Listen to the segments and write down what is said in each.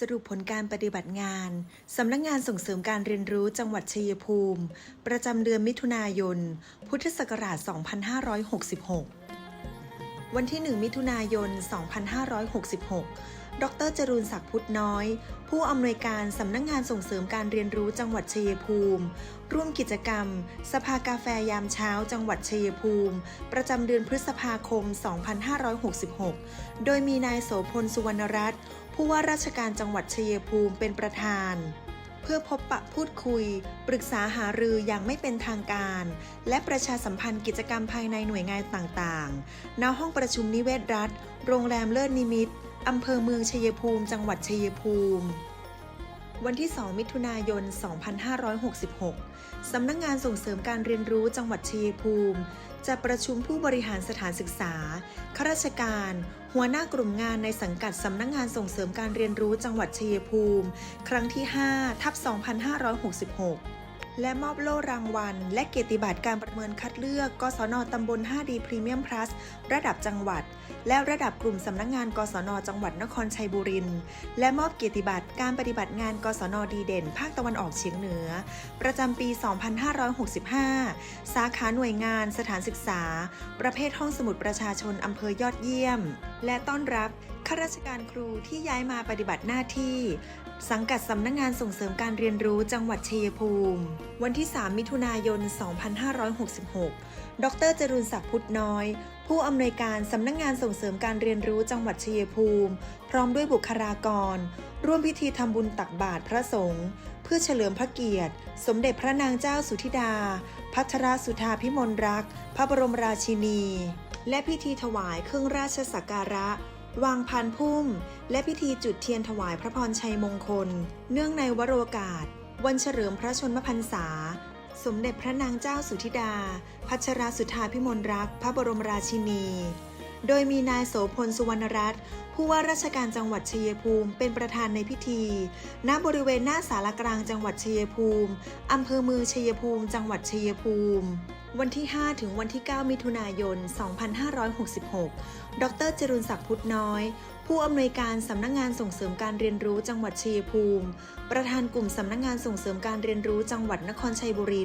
สรุปผลการปฏิบัติงาน สำนักงงานส่งเสริมการเรียนรู้จังหวัดชัยภูมิ ประจำเดือนมิถุนายน พุทธศักราช 2566 วันที่ 1 มิถุนายน 2566 ดรจรูนศักดิ์พุทธน้อย ผู้อำนวยการสำนักงงานส่งเสริมการเรียนรู้จังหวัดชัยภูมิ ร่วมกิจกรรม สภากาแฟยามเช้า จังหวัดชัยภูมิ ประจำเดือนพฤษภาคม 2566 โดยมีนายโสพลสุวรรณรัตน์ ผู้ว่าราชการจังหวัดชัยภูมิเป็นประธาน เพื่อพบปะพูดคุย ปรึกษาหารืออย่างไม่เป็นทางการ และประชาสัมพันธ์กิจกรรมภายในหน่วยงานต่างๆ ณ ห้องประชุมนิเวศรัฐ โรงแรมเลิศนิมิตอำเภอเมืองชัยภูมิ จังหวัดชัยภูมิวันที่ 2 มิถุนายน 2566 สำนักงงานส่งเสริมการเรียนรู้จังหวัดชัยภูมิ จะประชุมผู้บริหารสถานศึกษา ข้าราชการ หัวหน้ากลุ่มงานในสังกัดสำนักงงานส่งเสริมการเรียนรู้จังหวัดชัยภูมิ ครั้งที่ 5 ทับ 2566 และมอบโล่รางวัล และเกียรติบัตรการประเมินคัดเลือก กศนตำบล 5D Premium Plus ระดับจังหวัด และระดับกลุ่มสำนักงงาน กศนจังหวัดนครชัยบุรีและมอบเกียรติบัตรการปฏิบัติงาน กศนดีเด่น ภาคตะวันออกเฉียงเหนือ ประจำปี 2565 สาขาหน่วยงานสถานศึกษา ประเภทห้องสมุดประชาชนอำเภอยอดเยี่ยม และต้อนรับข้าราชการครูที่ย้ายมาปฏิบัติหน้าที่ สังกัดสำนักงงานส่งเสริมการเรียนรู้จังหวัดชัยภูมิ วันที่ 3 มิถุนายน 2566 ดรจรุนศักดิ์พุทธน้อย ผู้อำนวยการสำนักงงานส่งเสริมการเรียนรู้จังหวัดชัยภูมิ พร้อมด้วยบุคลากร ร่วมพิธีทำบุญตักบาตรพระสงฆ์เพื่อเฉลิมพระเกียรติ สมเด็จพระนางเจ้าสุธิดา พัทรสุธาพิมลรัก พระบรมราชินี และพิธีถวายเครื่องราชสักการะ วางพานพุ่ม และพิธีจุดเทียนถวายพระพรชัยมงคล เนื่องในวโรกาส วันเฉลิมพระชนมพรรษา สมเด็จพระนางเจ้าสุธิดา พัชรสุธาพิมลรัก พระบรมราชินี โดยมีนายโสพลสุวรรณรัตน์ผู้ว่าราชการจังหวัดชัยภูมิเป็นประธานในพิธี ณ บริเวณหน้าสารกลางจังหวัดชัยภูมิ อำเภอเมืองชัยภูมิ จังหวัดชัยภูมิ วันที่ 5 ถึงวันที่ 9 มิถุนายน 2566 ดรจรุนศักดิ์พุทธน้อย ผู้อำนวยการสำนักงงานส่งเสริมการเรียนรู้จังหวัดชัยภูมิ ประธานกลุ่มสำนักงงานส่งเสริมการเรียนรู้จังหวัดนครชัยบุรี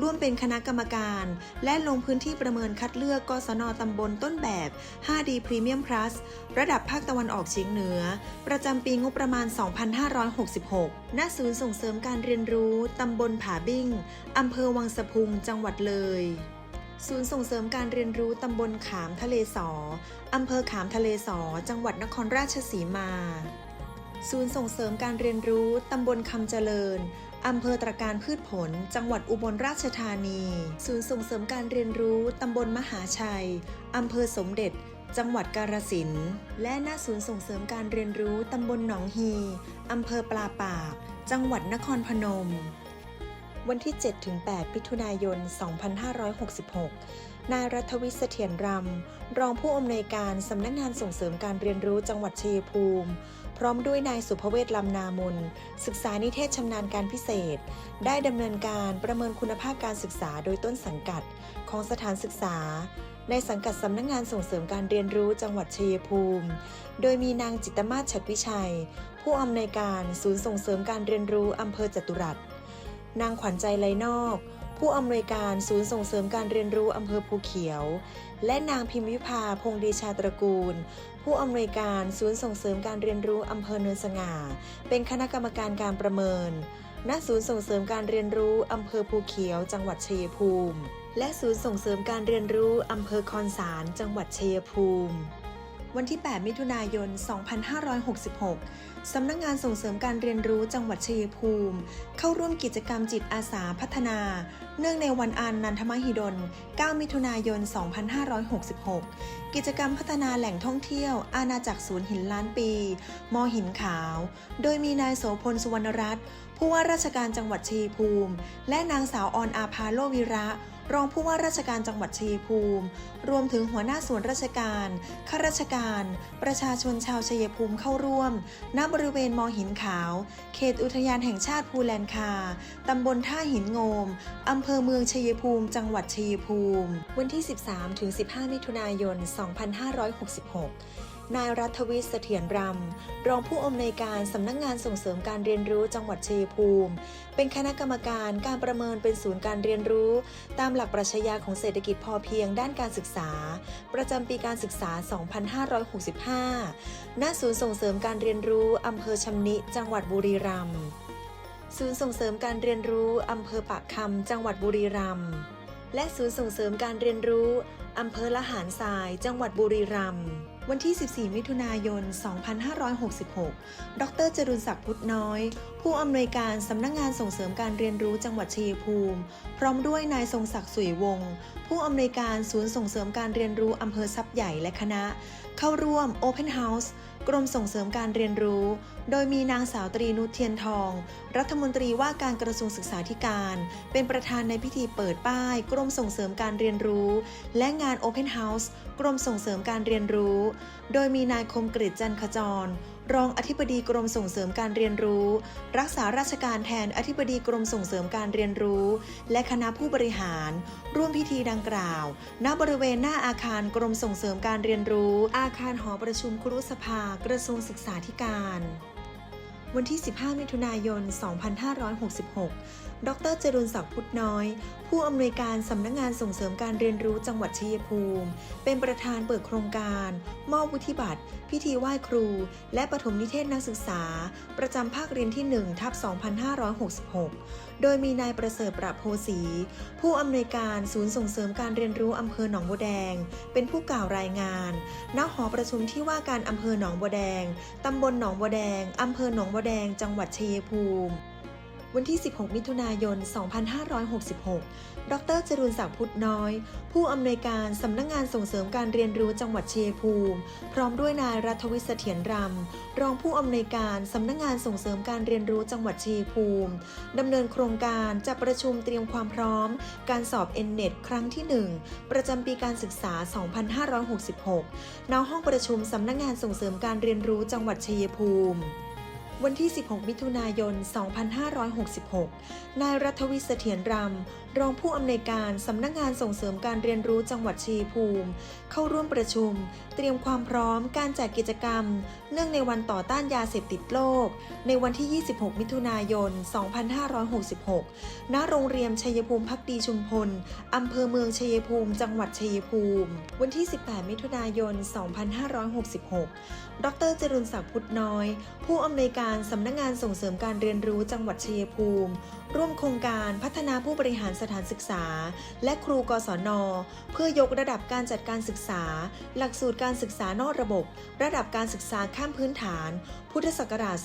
ร่วมเป็นคณะกรรมการ และลงพื้นที่ประเมินคัดเลือกกศนตำบลต้นแบบ 5D Premium Plus ระดับภาคตะวันออกเฉียงเหนือ ประจำปีงบประมาณ 2566 ณ ศูนย์ส่งเสริมการเรียนรู้ตำบลผาบิ้งอำเภอวังสะพุง จังหวัดเลย ศูนย์ส่งเสริมการเรียนรู้ตำบลขามทะเลสอ อำเภอขามทะเลสอ จังหวัดนครราชสีมา ศูนย์ส่งเสริมการเรียนรู้ตำบลคำเจริญ อำเภอตรการพืชผล จังหวัดอุบลราชธานี ศูนย์ส่งเสริมการเรียนรู้ตำบลมหาชัย อำเภอสมเด็จ จังหวัดกาฬสินธุ์และหน้าศูนย์ส่งเสริมการเรียนรู้ตำบลหนองฮี อำเภอปลาปาก จังหวัดนครพนม วันที่ 7-8มิถุนายน 2566 นายรัฐวิทย์เสถียรรำ รองผู้อำนวยการสำนักงานส่งเสริมการเรียนรู้จังหวัดชัยภูมิ พร้อมด้วยนายสุภเวศลำนามนศึกษานิเทศชำนาญการพิเศษ ได้ดำเนินการประเมินคุณภาพการศึกษาโดยต้นสังกัดของสถานศึกษาในสังกัดสำนักงงานส่งเสริมการเรียนรู้จังหวัดชัยภูมิ โดยมีนางจิตมาศฉัตรวิชัย ผู้อำนวยการศูนย์ส่งเสริมการเรียนรู้อำเภอจตุรัส นางขวัญใจไลนอก ผู้อำนวยการศูนย์ส่งเสริมการเรียนรู้อำเภอภูเขียว และนางพิมพิพาพงษ์เดชาตระกูล ผู้อำนวยการศูนย์ส่งเสริมการเรียนรู้อำเภอเนินสง่า เป็นคณะกรรมการการประเมิน ณ ศูนย์ส่งเสริมการเรียนรู้อำเภอภูเขียว จังหวัดชัยภูมิ และศูนย์ส่งเสริมการเรียนรู้อำเภอคอนสาร จังหวัดชัยภูมิ วันที่ 8 มิถุนายน 2566 สำนักงงานส่งเสริมการเรียนรู้จังหวัดชัยภูมิ เข้าร่วมกิจกรรมจิตอาสาพัฒนา เนื่องในวันอานนันทมหิดล 9 มิถุนายน 2566 กิจกรรมพัฒนาแหล่งท่องเที่ยว อาณาจักรศูนย์หินล้านปี มอหินขาว โดยมีนายโสพลสุวรรณรัตน์ผู้ว่าราชการจังหวัดชัยภูมิ และนางสาวออนอาภาโลวิระ รองผู้ว่าราชการจังหวัดชัยภูมิ รวมถึงหัวหน้าส่วนราชการ ข้าราชการ ประชาชนชาวชัยภูมิเข้าร่วม ณ บริเวณมอหินขาว เขตอุทยานแห่งชาติภูแลนคา ตำบลท่าหินโงม อำเภอเมืองชัยภูมิ จังหวัดชัยภูมิ วันที่ 13-15 มิถุนายน 2566 นายรัฐวิทย์เสถียรรำ รองผู้อำนวยการสำนักงงานส่งเสริมการเรียนรู้จังหวัดชัยภูมิ เป็นคณะกรรมการการประเมินเป็นศูนย์การเรียนรู้ ตามหลักปรัชญาของเศรษฐกิจพอเพียงด้านการศึกษา ประจำปีการศึกษา 2565 ณ ศูนย์ส่งเสริมการเรียนรู้อำเภอชำนิ จังหวัดบุรีรัมย์ ศูนย์ส่งเสริมการเรียนรู้อำเภอปากคำจังหวัดบุรีรัมย์ และศูนย์ส่งเสริมการเรียนรู้อำเภอละหารทราย จังหวัดบุรีรัมย์ วันที่ 14 มิถุนายน 2566 ดรจรุนศักดิ์พุทธน้อย ผู้อำนวยการสำนักงงานส่งเสริมการเรียนรู้จังหวัดชัยภูมิ พร้อมด้วยนายทรงศักดิ์สุยวงศ์ผู้อำนวยการศูนย์ส่งเสริมการเรียนรู้อำเภอทรัพย์ใหญ่และคณะ เข้าร่วม Open House กรมส่งเสริมการเรียนรู้ โดยมีนางสาวตรีนุชเทียนทอง รัฐมนตรีว่าการกระทรวงศึกษาธิการ เป็นประธานในพิธีเปิดป้าย กรมส่งเสริมการเรียนรู้ และงาน Open House กรมส่งเสริมการเรียนรู้ โดยมีนายคมกริจจันขจร รองอธิบดีกรมส่งเสริมการเรียนรู้ รักษาราชการแทนอธิบดีกรมส่งเสริมการเรียนรู้ และคณะผู้บริหาร ร่วมพิธีดังกล่าว ณบริเวณหน้าอาคารกรมส่งเสริมการเรียนรู้ อาคารหอประชุมครุสภากระทรวงศึกษาธิการ วันที่ 15 มิถุนายน 2566ดรจรุนศักดิ์พุทธน้อย ผู้อำนวยการสำนักงงานส่งเสริมการเรียนรู้จังหวัดชัยภูมิ เป็นประธานเปิดโครงการ มอบวุฒิบัตร พิธีไหว้ครู และปฐมนิเทศนักศึกษา ประจำภาคเรียนที่1ทับ2566 โดยมีนายประเสริฐประโพสี ผู้อำนวยการศูนย์ส่งเสริมการเรียนรู้อำเภอหนองบัวแดง เป็นผู้กล่าวรายงานณหอประชุมที่ว่าการอำเภอหนองบัวแดงตำบลหนองบัวแดงอำเภอหนองบัวแดง จังหวัดชัยภูมิ วันที่ 16 มิถุนายน 2566 ดรจรุนศักดิ์พุทธน้อย ผู้อำนวยการสำนักงงานส่งเสริมการเรียนรู้จังหวัดเชัยภูมิ พร้อมด้วยนายรัฐวิทย์เถียรรำ รองผู้อำนวยการสำนักงงานส่งเสริมการเรียนรู้จังหวัดเชัยภูมิดำเนินโครงการจะประชุมเตรียมความพร้อม การสอบ N-NET ครั้งที่ 1 ประจำปีการศึกษา 2566 ณ ห้องประชุมสำนักงงานส่งเสริมการเรียนรู้จังหวัดเชัยภูมิ วันที่ 16 มิถุนายน 2566 นายรัฐวิเสถียรรำ รองผู้อำนวยการสำนักงานส่งเสริมการเรียนรู้จังหวัดชัยภูมิ เข้าร่วมประชุม เตรียมความพร้อมการจัดกิจกรรม เนื่องในวันต่อต้านยาเสพติดโลก ในวันที่ 26 มิถุนายน 2566 ณ โรงเรียนชัยภูมิพักดีชุมพล อำเภอเมืองชัยภูมิ จังหวัดชัยภูมิ วันที่ 18 มิถุนายน 2566 ดรจรุนศักดิ์พุทธน้อย ผู้อำนวยการการสำนักงงานส่งเสริมการเรียนรู้จังหวัดชัยภูมิ ร่วมโครงการพัฒนาผู้บริหารสถานศึกษา และครูกศน เพื่อยกระดับการจัดการศึกษา หลักสูตรการศึกษานอกระบบ ระดับการศึกษาข้ามพื้นฐาน พุทธศักราช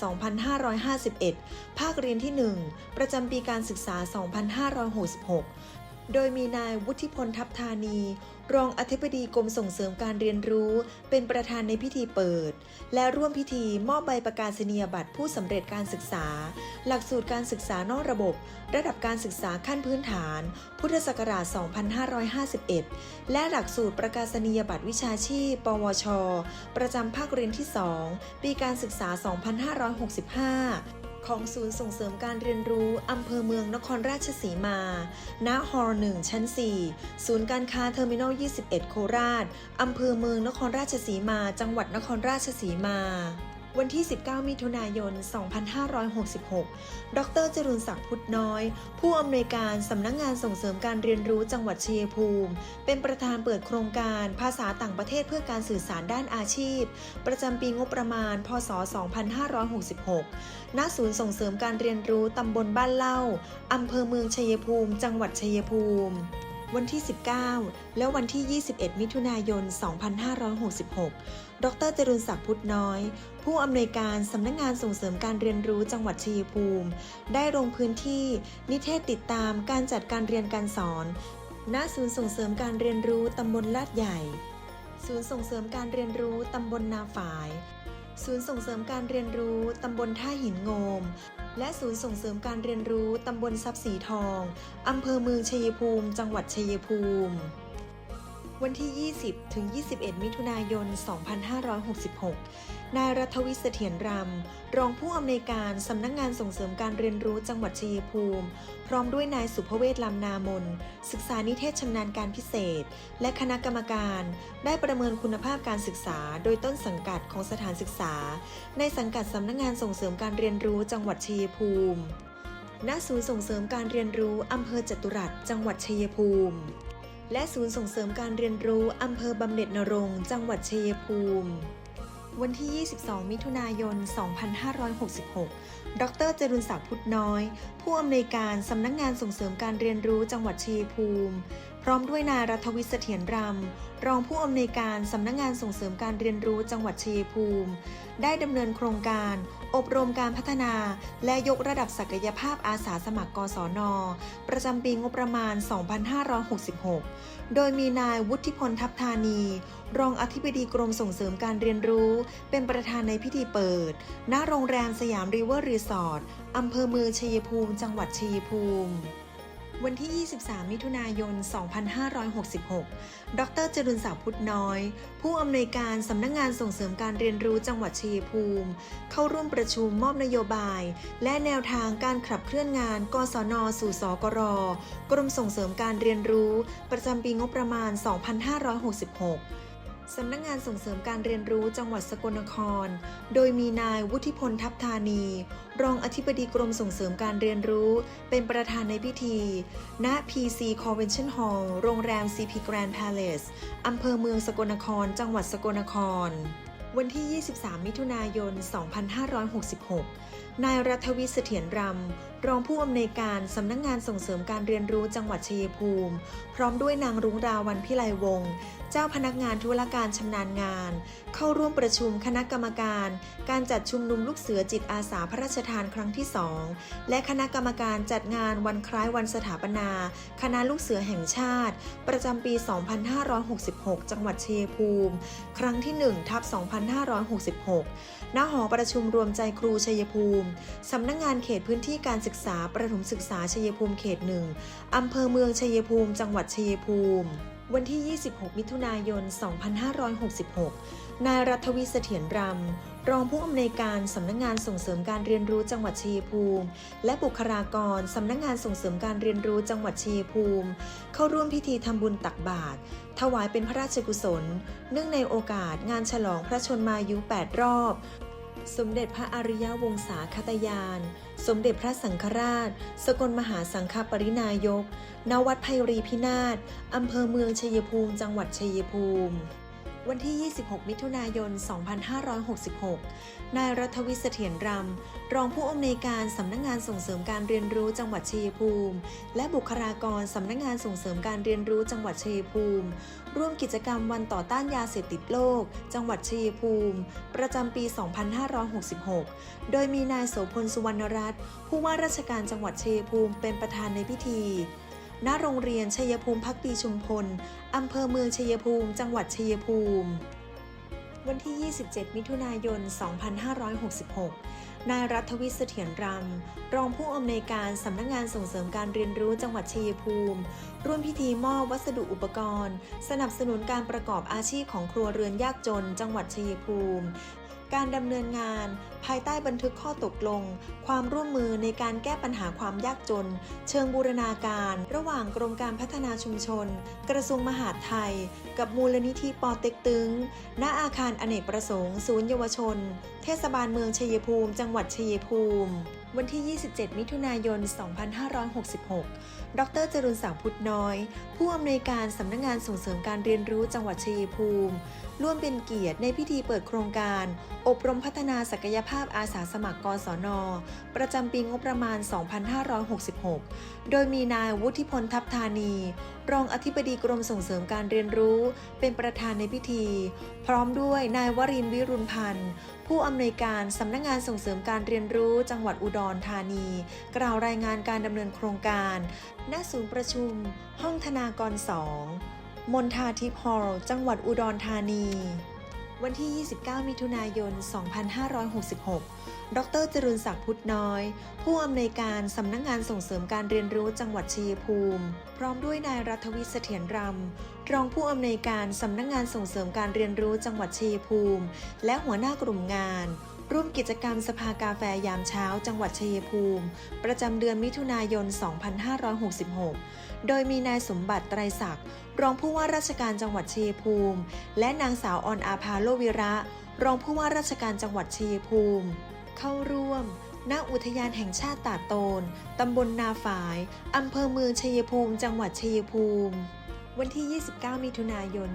2551 ภาคเรียนที่ 1 ประจำปีการศึกษา 2566 โดยมีนายวุฒิพลทัพธานี รองอธิบดีกรมส่งเสริมการเรียนรู้ เป็นประธานในพิธีเปิด และร่วมพิธีมอบใบประกาศนียบัตรผู้สำเร็จการศึกษา หลักสูตรการศึกษานอกระบบ ระดับการศึกษาขั้นพื้นฐาน พุทธศักราช 2551 และหลักสูตรประกาศนียบัตรวิชาชีพ ปวช ประจำภาคเรียนที่ 2 ปีการศึกษา 2565 ของศูนย์ส่งเสริมการเรียนรู้ อำเภอเมืองนครราชสีมา ณ ฮอหนึ่งชั้น 4 ศูนย์การค้าเทอร์มินอล 21 โคราช อำเภอเมืองนครราชสีมา จังหวัดนครราชสีมา วันที่ 19 มิถุนายน 2566 ดรจรุนศักดิ์พุทธน้อย ผู้อำนวยการสำนักงงานส่งเสริมการเรียนรู้จังหวัดชัยภูมิ เป็นประธานเปิดโครงการภาษาต่างประเทศเพื่อการสื่อสารด้านอาชีพ ประจำปีงบประมาณ พศ 2566 ณ ศูนย์ส่งเสริมการเรียนรู้ตำบลบ้านเล่า อำเภอเมืองชัยภูมิ จังหวัดชัยภูมิวันที่ 19 และวันที่ 21 มิถุนายน 2566 ดรจรุนศักดิ์พุทธน้อย ผู้อำนวยการสำนักงงานส่งเสริมการเรียนรู้จังหวัดชัยภูมิ ได้ลงพื้นที่ นิเทศติดตามการจัดการเรียนการสอน ณ ศูนย์ส่งเสริมการเรียนรู้ตำบลลาดใหญ่ ศูนย์ส่งเสริมการเรียนรู้ตำบลนาฝาย ศูนย์ส่งเสริมการเรียนรู้ตำบลท่าหินโงม และศูนย์ส่งเสริมการเรียนรู้ตำบลทรัพย์สีทองอำเภอเมืองชัยภูมิ จังหวัดชัยภูมิ วันที่ 20 ถึง 21 มิถุนายน 2566 นายรัฐวิทย์เสถียรรำ รองผู้อำนวยการสำนักงงานส่งเสริมการเรียนรู้จังหวัดชัยภูมิ พร้อมด้วยนายสุภเวศลำนามน ศึกษานิเทศชำนาญการพิเศษ และคณะกรรมการ ได้ประเมินคุณภาพการศึกษา โดยต้นสังกัดของสถานศึกษา ในสังกัดสำนักงงานส่งเสริมการเรียนรู้จังหวัดชัยภูมิณศูนย์ส่งเสริมการเรียนรู้อำเภอจตุรัสจังหวัดชัยภูมิ และศูนย์ส่งเสริมการเรียนรู้อำเภอบำเหน็จนรงค์จังหวัดชัยภูมิ วันที่ 22 มิถุนายน 2566 ดรจรุนศักดิ์พุทธน้อย ผู้อำนวยการสำนักงงานส่งเสริมการเรียนรู้จังหวัดชัยภูมิ พร้อมด้วยนายรัฐวิทย์เสถียรรำ รองผู้อำนวยการสำนักงงานส่งเสริมการเรียนรู้จังหวัดชัยภูมิ ได้ดำเนินโครงการ อบรมการพัฒนา และยกระดับศักยภาพอาสาสมัครกศน ประจำปีงบประมาณ 2566 โดยมีนายวุฒิพลทัพธานี รองอธิบดีกรมส่งเสริมการเรียนรู้ เป็นประธานในพิธีเปิด ณ โรงแรมสยามริเวอร์รีสอร์ทอำเภอเมืองชัยภูมิ จังหวัดชัยภูมิ วันที่ 23 มิถุนายน 2566 ดรจรุนศักดิ์พุทธน้อย ผู้อำนวยการสำนักงงานส่งเสริมการเรียนรู้จังหวัดชัยภูมิ เข้าร่วมประชุมมอบนโยบาย และแนวทางการขับเคลื่อนงาน กศน สู่สกร กรมส่งเสริมการเรียนรู้ ประจำปีงบประมาณ 2566 สำนักงงานส่งเสริมการเรียนรู้จังหวัดสกลนคร โดยมีนายวุฒิพลทัพธานี รองอธิบดีกรมส่งเสริมการเรียนรู้ เป็นประธานในพิธี ณ PC Convention Hall โรงแรม CP Grand Palace อำเภอเมืองสกลนคร จังหวัดสกลนคร วันที่ 23 มิถุนายน 2566 นายรัฐวิเสถียรรำ รองผู้อำนวยการสำนักงงานส่งเสริมการเรียนรู้จังหวัดชัยภูมิ พร้อมด้วยนางรุ้งราวันพิไลวงศ์ เจ้าพนักงานธุรการชำนาญงาน เข้าร่วมประชุมคณะกรรมการ การจัดชุมนุมลูกเสือจิตอาสาพระราชทานครั้งที่ 2 และคณะกรรมการจัดงานวันคล้ายวันสถาปนา คณะลูกเสือแห่งชาติ ประจำปี 2566 จังหวัดเชัยภูมิ ครั้งที่1ทับ2566 ณ หอประชุมรวมใจครูชัยภูมิ สำนักงงานเขตพื้นที่การศึกษาประถมศึกษาชัยภูมิเขตหนึ่งอำเภอเมืองชัยภูมิ จังหวัดชัยภูมิ วันที่ 26 มิถุนายน 2566 นายรัฐวิเสถียรรำ รองผู้อำนวยการสำนักงงานส่งเสริมการเรียนรู้จังหวัดชัยภูมิ และบุคลากรสำนักงงานส่งเสริมการเรียนรู้จังหวัดชัยภูมิ เข้าร่วมพิธีทำบุญตักบาตรถวายเป็นพระราชกุศล เนื่องในโอกาสงานฉลองพระชนมายุ 8 รอบ สมเด็จพระอริยวงศาคตยาน สมเด็จพระสังฆราช สกลมหาสังฆปรินายก ณ วัดไพรีพินาศ อำเภอเมืองชัยภูมิ จังหวัดชัยภูมิ วันที่ 26 มิถุนายน 2566 นายรัฐวิเสถียรรำ รองผู้อำนวยการสำนักงงานส่งเสริมการเรียนรู้จังหวัดชัยภูมิ และบุคลากรสำนักงงานส่งเสริมการเรียนรู้จังหวัดชัยภูมิ ร่วมกิจกรรมวันต่อต้านยาเสพติดโลก จังหวัดชัยภูมิ ประจำปี 2566 โดยมีนายโสพลสุวรรณรัตน์ผู้ว่าราชการจังหวัดชัยภูมิเป็นประธานในพิธี ณโรงเรียนชัยภูมิพักดีชุมพล อำเภอเมืองชัยภูมิ จังหวัดชัยภูมิ วันที่ 27 มิถุนายน 2566 นายรัฐวิทย์เสถียรรำ รองผู้อำนวยการสำนักงงานส่งเสริมการเรียนรู้จังหวัดชัยภูมิ ร่วมพิธีมอบวัสดุอุปกรณ์ สนับสนุนการประกอบอาชีพของครัวเรือนยากจน จังหวัดชัยภูมิ การดำเนินงาน ภายใต้บันทึกข้อตกลง ความร่วมมือในการแก้ปัญหาความยากจน เชิงบูรณาการ ระหว่างกรมการพัฒนาชุมชน กระทรวงมหาดไทย กับมูลนิธิปอเต็กตึง ณอาคารอเนกประสงค์ศูนย์เยาวชน เทศบาลเมืองชัยภูมิ จังหวัดชัยภูมิ วันที่ 27 มิถุนายน 2566 ดรจรุนศักดิ์พุทธน้อย ผู้อำนวยการสำนักงงานส่งเสริมการเรียนรู้จังหวัดชัยภูมิ ร่วมเป็นเกียรติในพิธีเปิดโครงการ อบรมพัฒนาศักยภาพอาสาสมัครกศน ประจำปีงบประมาณ 2566 โดยมีนายวุฒิพลทัพธานี รองอธิบดีกรมส่งเสริมการเรียนรู้ เป็นประธานในพิธี พร้อมด้วยนายวรินวิรุณพันธ์ผู้อำนวยการสำนักงงานส่งเสริมการเรียนรู้จังหวัดอุดรธานี กล่าวรายงานการดำเนินโครงการณศูนย์ประชุม ห้องธนากร 2มณฑาทิพย์ฮอลล์จังหวัดอุดรธานี วันที่ 29 มิถุนายน 2566 ดรจรุนศักดิ์พุทธน้อย ผู้อำนวยการสำนักงงานส่งเสริมการเรียนรู้จังหวัดชัยภูมิ พร้อมด้วยนายรัฐวิทย์เสถียรรำ รองผู้อำนวยการสำนักงงานส่งเสริมการเรียนรู้จังหวัดชัยภูมิ และหัวหน้ากลุ่มงาน ร่วมกิจกรรมสภากาแฟยามเช้า จังหวัดชัยภูมิ ประจำเดือนมิถุนายน 2566 โดยมีนายสมบัติไตรศักดิ์รองผู้ว่าราชการจังหวัดชัยภูมิ และนางสาวออนอาภาโลวิระ รองผู้ว่าราชการจังหวัดชัยภูมิ เข้าร่วมณอุทยานแห่งชาติตาโตน ตำบลนาฝาย อำเภอเมืองชัยภูมิ จังหวัดชัยภูมิ วันที่ 29 มิถุนายน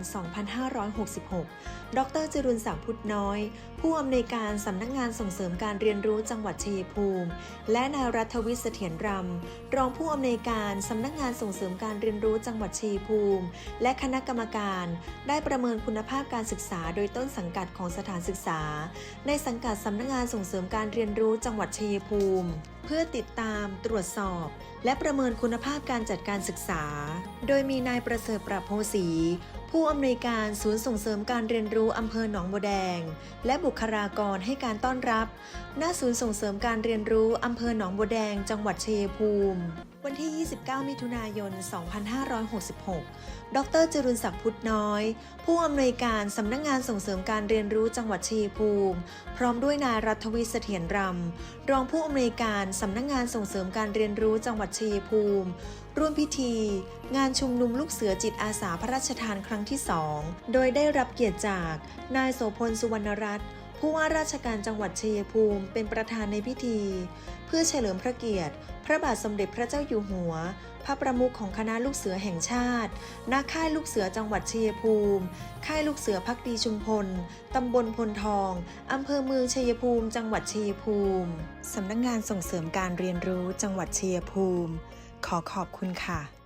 2566 ดรจรุนศักดิ์พุทธน้อย ผู้อำนวยการสำนักงงานส่งเสริมการเรียนรู้จังหวัดชัยภูมิ และนายรัฐวิทย์เสถียรรำ รองผู้อำนวยการสำนักงานส่งเสริมการเรียนรู้จังหวัดชัยภูมิ และคณะกรรมการ ได้ประเมินคุณภาพการศึกษา โดยต้นสังกัดของสถานศึกษา ในสังกัดสำนักงานส่งเสริมการเรียนรู้จังหวัดชัยภูมิ เพื่อติดตามตรวจสอบ และประเมินคุณภาพการจัดการศึกษา โดยมีนายประเสริฐประโพสีผู้อำนวยการศูนย์ส่งเสริมการเรียนรู้อำเภอหนองบัวแดง และบุคลากรให้การต้อนรับ หน้าศูนย์ส่งเสริมการเรียนรู้อำเภอหนองบัวแดง จังหวัดเชียภูมิ วันที่ 29 มิถุนายน 2566 ดรจรุนศักดิ์พุทธน้อย ผู้อำนวยการสำนักงงานส่งเสริมการเรียนรู้จังหวัดชัยภูมิ พร้อมด้วยนายรัฐวิเสถียรรำ รองผู้อำนวยการสำนักงงานส่งเสริมการเรียนรู้จังหวัดชัยภูมิ ร่วมพิธี งานชุมนุมลูกเสือจิตอาสาพระราชทานครั้งที่2โดยได้รับเกียรติจาก นายโสพลสุวรรณรัตน์ ผู้ว่าราชการจังหวัดชัยภูมิเป็นประธานในพิธี เพื่อเฉลิมพระเกียรติ พระบาทสมเด็จพระเจ้าอยู่หัว พระประมุขของคณะลูกเสือแห่งชาติณค่ายลูกเสือจังหวัดชัยภูมิ ค่ายลูกเสือพักดีชุมพล ตำบลพลทอง อำเภอเมืองชัยภูมิ จังหวัดชัยภูมิสำนักงงานส่งเสริมการเรียนรู้จังหวัดชัยภูมิ ขอขอบคุณค่ะ